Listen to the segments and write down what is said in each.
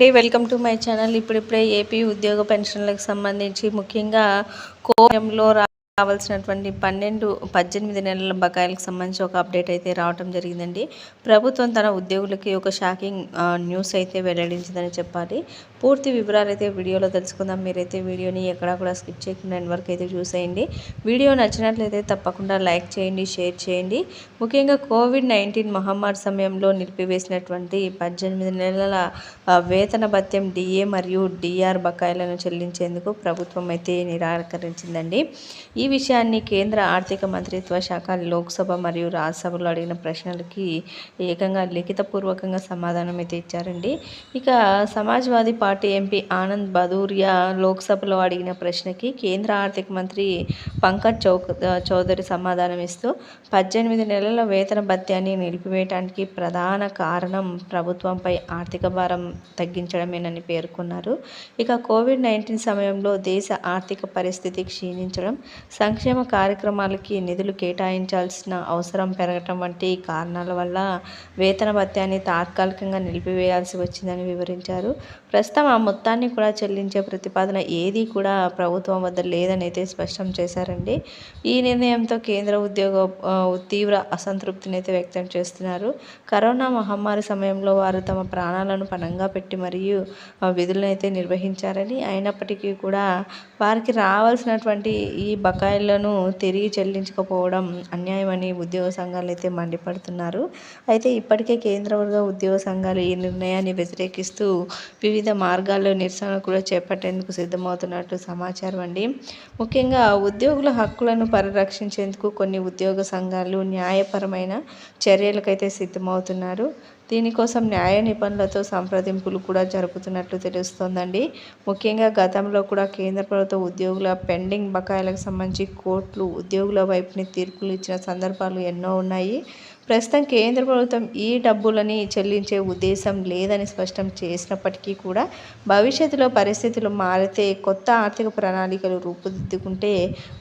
Welcome to my channel ఇప్పుడిప్పుడే AP ఉద్యోగ పెన్షన్లకు సంబంధించి ముఖ్యంగా కోయంలో కావాల్సినటువంటి పన్నెండు పద్దెనిమిది నెలల బకాయిలకు సంబంధించి ఒక అప్డేట్ అయితే రావటం జరిగిందండి. ప్రభుత్వం తన ఉద్యోగులకి ఒక షాకింగ్ న్యూస్ అయితే వెల్లడించిందని చెప్పాలి. పూర్తి వివరాలు అయితే వీడియోలో తెలుసుకుందాం. మీరైతే వీడియోని ఎక్కడా కూడా స్కిప్ చేయకుండా ఎండ్ వరకు అయితే చూసేయండి. వీడియో నచ్చినట్లయితే తప్పకుండా లైక్ చేయండి షేర్ చేయండి. ముఖ్యంగా కోవిడ్ నైన్టీన్ మహమ్మారి సమయంలో నిలిపివేసినటువంటి పద్దెనిమిది నెలల వేతన భత్యం డిఏ మరియు డిఆర్ బకాయిలను చెల్లించేందుకు ప్రభుత్వం అయితే నిరాకరించిందండి. ఈ ఈ విషయాన్ని కేంద్ర ఆర్థిక మంత్రిత్వ శాఖ లోక్సభ మరియు రాజ్యసభలో అడిగిన ప్రశ్నలకి ఏకంగా లిఖితపూర్వకంగా సమాధానం అయితే ఇచ్చారండి. ఇక సమాజ్వాదీ పార్టీ ఎంపీ ఆనంద్ బదూరియా లోక్సభలో అడిగిన ప్రశ్నకి కేంద్ర ఆర్థిక మంత్రి పంకజ్ చౌక్ చౌదరి సమాధానం ఇస్తూ పద్దెనిమిది నెలల వేతన భత్యాన్ని నిలిపివేయడానికి ప్రధాన కారణం ప్రభుత్వంపై ఆర్థిక భారం తగ్గించడమేనని పేర్కొన్నారు. ఇక కోవిడ్ నైన్టీన్ సమయంలో దేశ ఆర్థిక పరిస్థితి క్షీణించడం సంక్షేమ కార్యక్రమాలకి నిధులు కేటాయించాల్సిన అవసరం పెరగటం వంటి కారణాల వల్ల వేతన భత్యాన్ని తాత్కాలికంగా నిలిపివేయాల్సి వచ్చిందని వివరించారు. ప్రస్తుతం ఆ మొత్తాన్ని కూడా చెల్లించే ప్రతిపాదన ఏది కూడా ప్రభుత్వం వద్ద లేదని అయితే స్పష్టం చేశారండి. ఈ నిర్ణయంతో కేంద్ర ఉద్యోగ తీవ్ర అసంతృప్తిని అయితే వ్యక్తం చేస్తున్నారు. కరోనా మహమ్మారి సమయంలో వారు తమ ప్రాణాలను పణంగా పెట్టి మరియు విధులను అయితే నిర్వహించారని అయినప్పటికీ కూడా వారికి రావాల్సినటువంటి ఈ బక బకాయిలను తిరిగి చెల్లించకపోవడం అన్యాయమని ఉద్యోగ సంఘాలు అయితే మండిపడుతున్నారు. అయితే ఇప్పటికే కేంద్ర వర్గ ఉద్యోగ సంఘాలు ఈ నిర్ణయాన్ని వ్యతిరేకిస్తూ వివిధ మార్గాల్లో నిరసన కూడా చేపట్టేందుకు సిద్ధమవుతున్నట్టు సమాచారం అండి. ముఖ్యంగా ఉద్యోగుల హక్కులను పరిరక్షించేందుకు కొన్ని ఉద్యోగ సంఘాలు న్యాయపరమైన చర్యలకైతే సిద్ధమవుతున్నారు. దీనికోసం న్యాయ నిపుణులతో సంప్రదింపులు కూడా జరుపుతున్నట్లు తెలుస్తోందండి. ముఖ్యంగా గతంలో కూడా కేంద్ర ప్రభుత్వ ఉద్యోగుల పెండింగ్ బకాయిలకు సంబంధించి కోర్టులు ఉద్యోగుల వైపుని తీర్పులు ఇచ్చిన సందర్భాలు ఎన్నో ఉన్నాయి. ప్రస్తుతం కేంద్ర ప్రభుత్వం ఈ డబ్బులని చెల్లించే ఉద్దేశం లేదని స్పష్టం చేసినప్పటికీ కూడా భవిష్యత్తులో పరిస్థితులు మారితే కొత్త ఆర్థిక ప్రణాళికలు రూపుదిద్దుకుంటే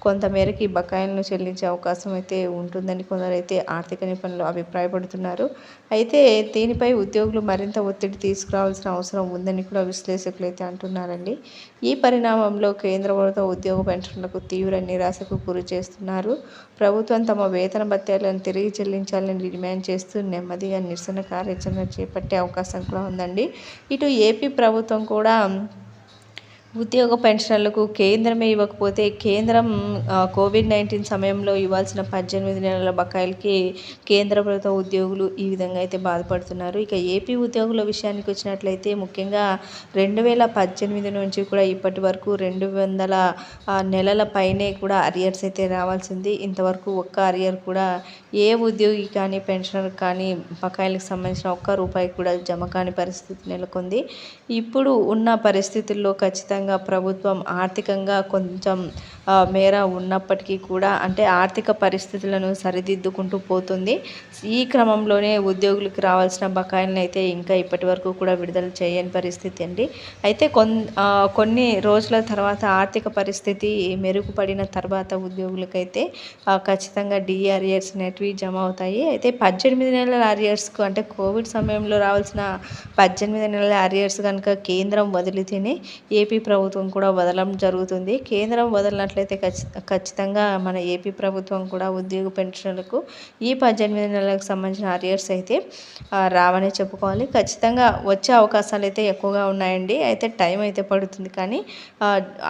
కొంతమేరకు ఈ బకాయిలను చెల్లించే అవకాశం అయితే ఉంటుందని కొందరైతే ఆర్థిక నిపుణులు అభిప్రాయపడుతున్నారు. అయితే దీనిపై ఉద్యోగులు మరింత ఒత్తిడి తీసుకురావాల్సిన అవసరం ఉందని కూడా విశ్లేషకులు అయితే అంటున్నారండి. ఈ పరిణామంలో కేంద్ర ప్రభుత్వం ఉద్యోగ పెన్షన్లకు తీవ్ర నిరాశకు గురి చేస్తున్నారు. ప్రభుత్వం తమ వేతన భత్యాలను తిరిగి చెల్లించాలని చేయాలని డిమాండ్ చేస్తూ నెమ్మదిగా నిరసన కార్యాచరణ చేపట్టే అవకాశం కూడా ఉందండి. ఇటు ఏపీ ప్రభుత్వం కూడా ఉద్యోగ పెన్షన్లకు కేంద్రమే ఇవ్వకపోతే కేంద్రం కోవిడ్ నైన్టీన్ సమయంలో ఇవ్వాల్సిన పద్దెనిమిది నెలల బకాయిలకి కేంద్ర ప్రభుత్వ ఉద్యోగులు ఈ విధంగా అయితే బాధపడుతున్నారు. ఇక ఏపీ ఉద్యోగుల విషయానికి వచ్చినట్లయితే ముఖ్యంగా రెండు వేల పద్దెనిమిది నుంచి కూడా ఇప్పటి వరకు రెండు వందల నెలల పైనే కూడా అరియర్స్ అయితే రావాల్సింది. ఇంతవరకు ఒక్క అరియర్ కూడా ఏ ఉద్యోగి కానీ పెన్షనర్ కానీ బకాయిలకు సంబంధించిన ఒక్క రూపాయి కూడా జమ కాని పరిస్థితి నెలకొంది. ఇప్పుడు ఉన్న పరిస్థితుల్లో ఖచ్చితంగా ఖచ్చితంగా ప్రభుత్వం ఆర్థికంగా కొంచెం మేర ఉన్నప్పటికీ కూడా అంటే ఆర్థిక పరిస్థితులను సరిదిద్దుకుంటూ పోతుంది. ఈ క్రమంలోనే ఉద్యోగులకు రావాల్సిన బకాయిలను అయితే ఇంకా ఇప్పటి వరకు కూడా విడుదల చేయని పరిస్థితి అండి. అయితే కొన్ని రోజుల తర్వాత ఆర్థిక పరిస్థితి మెరుగుపడిన తర్వాత ఉద్యోగులకైతే ఖచ్చితంగా డిఆర్ఏర్స్ అనేటివి జమ అవుతాయి. అయితే పద్దెనిమిది నెలల అరియర్స్కు అంటే కోవిడ్ సమయంలో రావాల్సిన పద్దెనిమిది నెలల అరియర్స్ కనుక కేంద్రం వదిలితేనే ఏపీ ప్రభుత్వం కూడా వదలడం జరుగుతుంది. కేంద్రం చూసుకున్నట్లయితే ఖచ్చితంగా మన ఏపీ ప్రభుత్వం కూడా ఉద్యోగ పెన్షన్లకు ఈ పద్దెనిమిది నెలలకు సంబంధించిన అరియర్స్ అయితే రావనే చెప్పుకోవాలి. ఖచ్చితంగా వచ్చే అవకాశాలు అయితే ఎక్కువగా ఉన్నాయండి. అయితే టైం అయితే పడుతుంది కానీ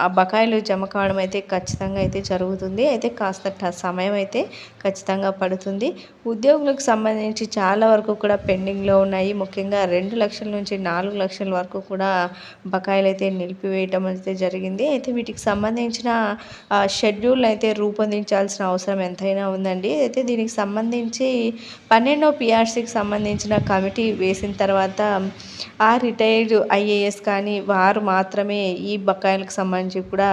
ఆ బకాయిలు జమ కావడం అయితే ఖచ్చితంగా అయితే జరుగుతుంది. అయితే కాస్త సమయం అయితే ఖచ్చితంగా పడుతుంది. ఉద్యోగులకు సంబంధించి చాలా వరకు కూడా పెండింగ్లో ఉన్నాయి. ముఖ్యంగా రెండు లక్షల నుంచి నాలుగు లక్షల వరకు కూడా బకాయిలు అయితే నిలిపివేయటం అయితే జరిగింది. అయితే వీటికి సంబంధించిన షెడ్యూల్ అయితే రూపొందించాల్సిన అవసరం ఎంతైనా ఉందండి. అయితే దీనికి సంబంధించి పన్నెండో పిఆర్సీకి సంబంధించిన కమిటీ వేసిన తర్వాత ఆ రిటైర్డ్ ఐఏఎస్ కానీ వారు మాత్రమే ఈ బకాయిలకు సంబంధించి కూడా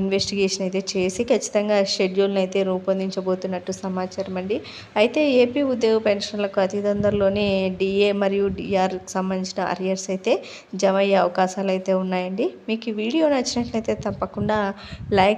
ఇన్వెస్టిగేషన్ అయితే చేసి ఖచ్చితంగా షెడ్యూల్ని అయితే రూపొందించబోతున్నట్టు సమాచారం అండి. అయితే ఏపీ ఉద్యోగ పెన్షన్లకు అతి తొందరలోనే డిఏ మరియు డిఆర్కి సంబంధించిన అరియర్స్ అయితే జమ అయ్యే అవకాశాలు అయితే ఉన్నాయండి. మీకు ఈ వీడియో నచ్చినట్లయితే తప్పకుండా లైక్